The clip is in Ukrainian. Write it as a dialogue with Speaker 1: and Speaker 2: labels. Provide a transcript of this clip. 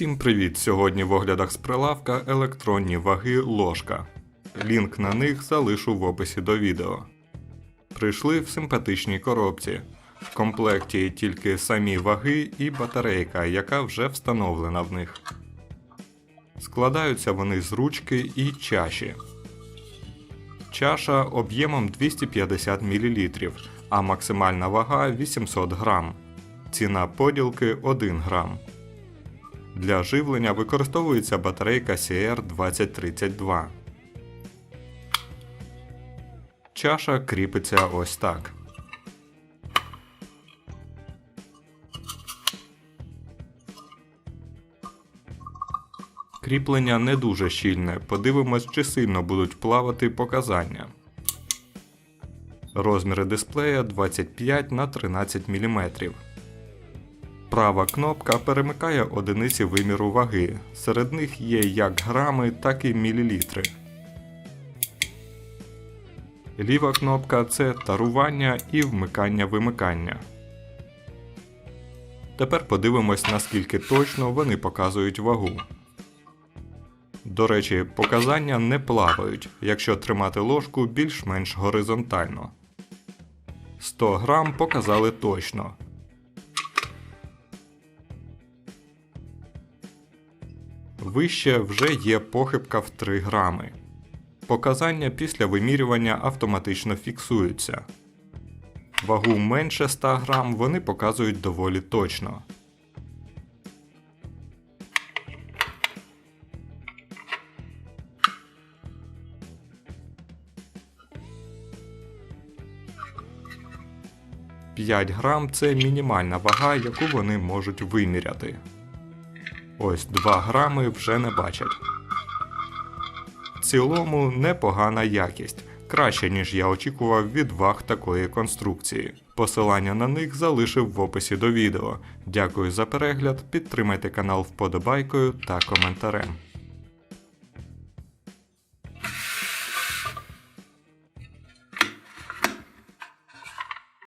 Speaker 1: Всім привіт! Сьогодні в оглядах з прилавка електронні ваги ложка. Лінк на них залишу в описі до відео. Прийшли в симпатичній коробці. В комплекті тільки самі ваги і батарейка, яка вже встановлена в них. Складаються вони з ручки і чаші. Чаша об'ємом 250 мл, а максимальна вага 800 грам. Ціна поділки 1 грам. Для живлення використовується батарейка CR2032. Чаша кріпиться ось так. Кріплення не дуже щільне. Подивимось, чи сильно будуть плавати показання. Розміри дисплея 25 на 13 мм. Права кнопка перемикає одиниці виміру ваги. Серед них є як грами, так і мілілітри. Ліва кнопка це тарування і вмикання-вимикання. Тепер подивимось, наскільки точно вони показують вагу. До речі, показання не плавають, якщо тримати ложку більш-менш горизонтально. 100 грам показали точно. Вище вже є похибка в 3 грами. Показання після вимірювання автоматично фіксуються. Вагу менше 100 грам вони показують доволі точно. П'ять грам це мінімальна вага, яку вони можуть виміряти. Ось 2 грами вже не бачать. В цілому непогана якість. Краще, ніж я очікував від ваг такої конструкції. Посилання на них залишив в описі до відео. Дякую за перегляд, підтримайте канал вподобайкою та коментарем.